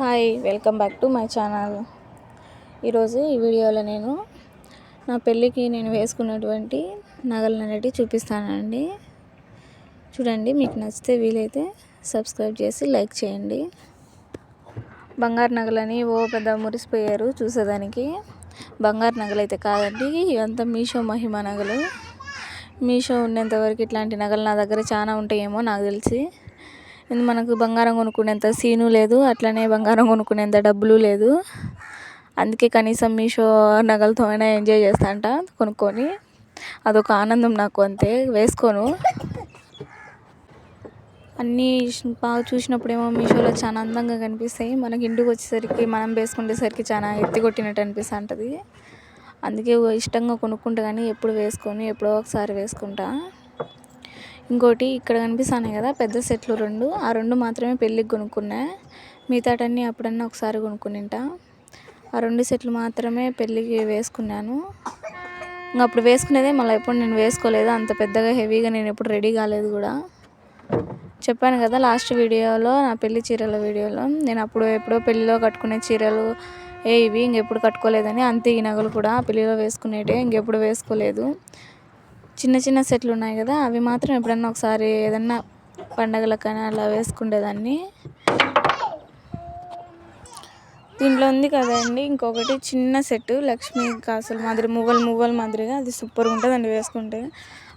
Hi welcome back to my channel. ఈరోజు ఈ వీడియోలో నేను నా పెళ్ళికి నేను వేసుకున్నటువంటి నగలనటి చూపిస్తానండి. చూడండి మీకు నచ్చితే వీలైతే సబ్స్క్రైబ్ చేసి లైక్ చేయండి. బంగారు నగలని ఓ పెద్ద మురిసిపోయారు చూసేదానికి. బంగారు నగలు అయితే కాదండి ఇవంతా మీషో మహిమ నగలు. మీషో ఉన్నంతవరకు ఇట్లాంటి నగలు నా దగ్గర చాలా ఉంటాయేమో నాకు తెలిసి. మనకు బంగారం కొనుక్కునేంత సీను లేదు అట్లనే బంగారం కొనుక్కునేంత డబ్బులు లేదు. అందుకే కనీసం మీషో నగలతో అయినా ఎంజాయ్ చేస్తా అంట కొనుక్కొని. అదొక ఆనందం నాకు అంతే వేసుకోను. అన్నీ బాగా చూసినప్పుడేమో మీషోలో చాలా అందంగా కనిపిస్తాయి. మనకి ఇంటికి వచ్చేసరికి మనం వేసుకునేసరికి చాలా ఎత్తి కొట్టినట్టు అనిపిస్తూ ఉంటుంది అందుకే ఇష్టంగా కొనుక్కుంటా కానీ ఎప్పుడు వేసుకొని ఎప్పుడో ఒకసారి వేసుకుంటా. ఇంకోటి ఇక్కడ కనిపిస్తున్నాయి కదా పెద్ద సెట్లు రెండు. ఆ రెండు మాత్రమే పెళ్ళికి కొనుక్కున్నా. మిగతాటన్నీ అప్పుడన్నా ఒకసారి కొనుక్కునింటా. ఆ రెండు సెట్లు మాత్రమే పెళ్ళికి వేసుకున్నాను. ఇంకా అప్పుడు వేసుకునేదే మళ్ళీ ఎప్పుడు నేను వేసుకోలేదు. అంత పెద్దగా హెవీగా నేను ఎప్పుడు రెడీ కాలేదు కూడా. చెప్పాను కదా లాస్ట్ వీడియోలో నా పెళ్ళి చీరల వీడియోలో. నేను అప్పుడు ఎప్పుడో పెళ్ళిలో కట్టుకునే చీరలు ఏ ఇవి ఇంకెప్పుడు కట్టుకోలేదని అంతే ఈ నగలు కూడా పెళ్ళిలో వేసుకునేటే ఇంకెప్పుడు వేసుకోలేదు. చిన్న చిన్న సెట్లు ఉన్నాయి కదా అవి మాత్రం ఎప్పుడన్నా ఒకసారి ఏదన్నా పండగలకైనా అలా వేసుకునేదాన్ని దీంట్లో ఉంది కదండి ఇంకొకటి చిన్న సెట్ లక్ష్మీ కాసులు మాదిరి మువ్వలు మువ్వల మాదిరిగా. అది సూపర్గా ఉంటుందండి వేసుకుంటే.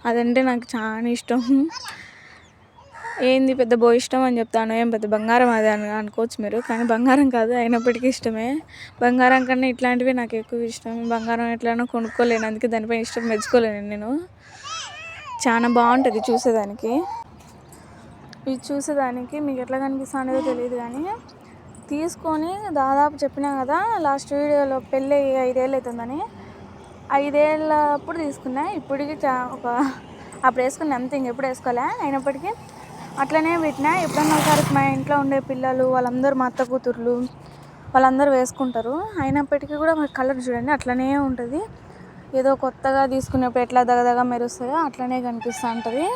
అదంటే నాకు చాలా ఇష్టం. ఏంది పెద్ద బో ఇష్టం అని చెప్తాను ఏం పెద్ద బంగారం అది అని అనుకోవచ్చు మీరు కానీ బంగారం కాదు అయినప్పటికీ ఇష్టమే. బంగారం కన్నా ఇట్లాంటివి నాకు ఎక్కువ ఇష్టం. బంగారం ఎట్లనో కొనుక్కోలేను అందుకే దానిపై ఇష్టం మెచ్చుకోలేను నేను చాలా బాగుంటుంది చూసేదానికి. ఇది చూసేదానికి మీకు ఎట్లా కనిపిస్తుందో తెలియదు కానీ తీసుకొని దాదాపు చెప్పినా కదా లాస్ట్ వీడియోలో పెళ్ళి ఐదేళ్ళు అవుతుందని. ఐదేళ్ళప్పుడు తీసుకున్నా ఇప్పటికి ఒక అప్పుడు వేసుకున్నా అంతే ఇంకెప్పుడు వేసుకోలే అయినప్పటికీ అట్లనే పెట్టినా. ఎప్పుడన్నా ఒకసారి మా ఇంట్లో ఉండే పిల్లలు వాళ్ళందరూ మా అత్త కూతుర్లు వాళ్ళందరూ వేసుకుంటారు. అయినప్పటికీ కూడా మా కలర్ చూడండి అట్లనే ఉంటుంది. ఏదో కొత్తగా తీసుకునేప్పుడు ఎట్లా దగదగ మెరుస్తుందో అట్లనే కనిపిస్తూ ఉంటుంది.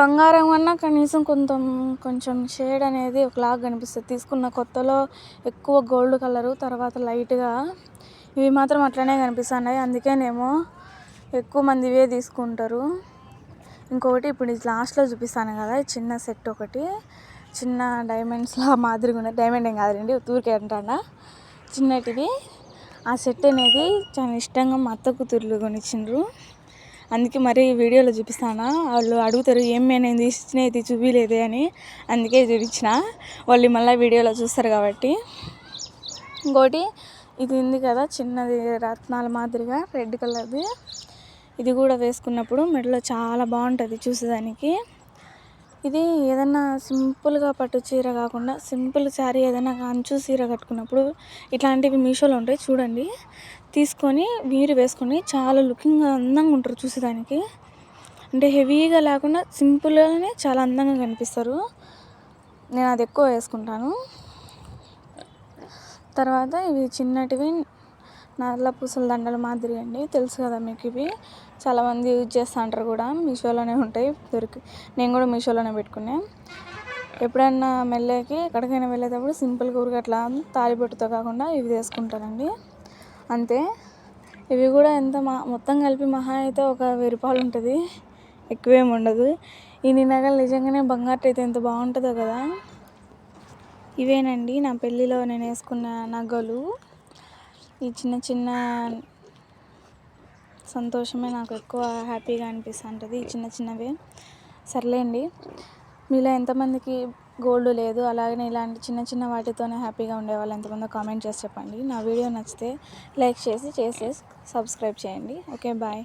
బంగారం అన్నా కనీసం కొంచెం కొంచెం షేడ్ అనేది ఒకలాగా కనిపిస్తుంది. తీసుకున్న కొత్తలో ఎక్కువ గోల్డ్ కలరు తర్వాత లైట్గా ఇవి మాత్రం అట్లనే కనిపిస్తున్నాయి అందుకేనేమో ఎక్కువ మంది ఇవే తీసుకుంటారు. ఇంకొకటి ఇప్పుడు ఇది లాస్ట్లో చూపిస్తాను కదా చిన్న సెట్ ఒకటి. చిన్న డైమండ్స్లా మాదిరిగా ఉన్నాయి డైమండ్ ఏం కాదులేండి తూరికే అంటాడా చిన్నటివి ఆ సెట్ అనేది చాలా ఇష్టంగా మా అత్త కూతుర్లు కొనిచ్చిండ్రు. అందుకే మరి వీడియోలో చూపిస్తాను? వాళ్ళు అడుగుతారు ఏం నేను తీసినది చూపించలేదే అని. అందుకే చూపించిన. వాళ్ళు మళ్ళీ వీడియోలో చూస్తారు కాబట్టి. ఇంకోటి ఇది ఉంది కదా చిన్నది రత్నాల మాదిరిగా రెడ్ కలర్ది. ఇది కూడా వేసుకున్నప్పుడు మెడలో చాలా బాగుంటుంది చూసేదానికి. ఇది ఏదన్నా సింపుల్గా పట్టు చీర కాకుండా సింపుల్ శారీ ఏదైనా అంచు చీర కట్టుకున్నప్పుడు ఇట్లాంటివి మీషోలో ఉంటాయి చూడండి. తీసుకొని మీరు వేసుకొని చాలా లుకింగ్ అందంగా ఉంటారు చూసేదానికి. అంటే హెవీగా లేకుండా సింపుల్గానే చాలా అందంగా కనిపిస్తారు. నేను అది ఎక్కువ వేసుకుంటాను. తర్వాత ఇవి చిన్నటివి నల్ల పూసల దండలు మాదిరి అండి. తెలుసు కదా మీకు ఇవి. చాలామంది యూజ్ చేస్తూ అంటారు కూడా. మీషోలోనే ఉంటాయి దొరికి నేను కూడా మీషోలోనే పెట్టుకునే ఎప్పుడైనా మెల్లకి ఎక్కడికైనా వెళ్ళేటప్పుడు సింపుల్గా ఊరికి అట్లా తాలిబొట్టుతో కాకుండా ఇవి తీసుకుంటానండి. అంతే. ఇవి కూడా ఎంత మా మొత్తం కలిపి మహా అయితే ఒక వెయ్యి రూపాయలు ఉంటుంది. ఎక్కువేమి ఉండదు. ఈ నగలు నిజంగానే బంగారు అయితే ఎంత బాగుంటుందో కదా. ఇవేనండి. నా పెళ్ళిలో నేను వేసుకున్న నగలు. ఈ చిన్న చిన్న సంతోషమే నాకు ఎక్కువ హ్యాపీగా అనిపిస్తుంటుంది ఈ చిన్న చిన్నవే. సర్లేండి. మీలో ఎంతమందికి గోల్డ్ లేదు అలాగనే ఇలాంటి చిన్న చిన్న వాటితోనే హ్యాపీగా ఉండేవాళ్ళు ఎంతమందో కామెంట్ చేసి చెప్పండి. నా వీడియో నచ్చితే లైక్ చేసి చేసి సబ్స్క్రైబ్ చేయండి. Okay bye.